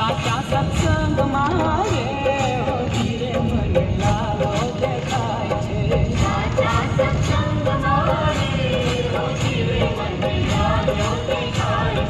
સાચા સત્સંગમાં આવે ધીરે મને લાવો દેખાય છે. સાચા સત્સંગમાં આવે ધીરે મને લાવો દેખાય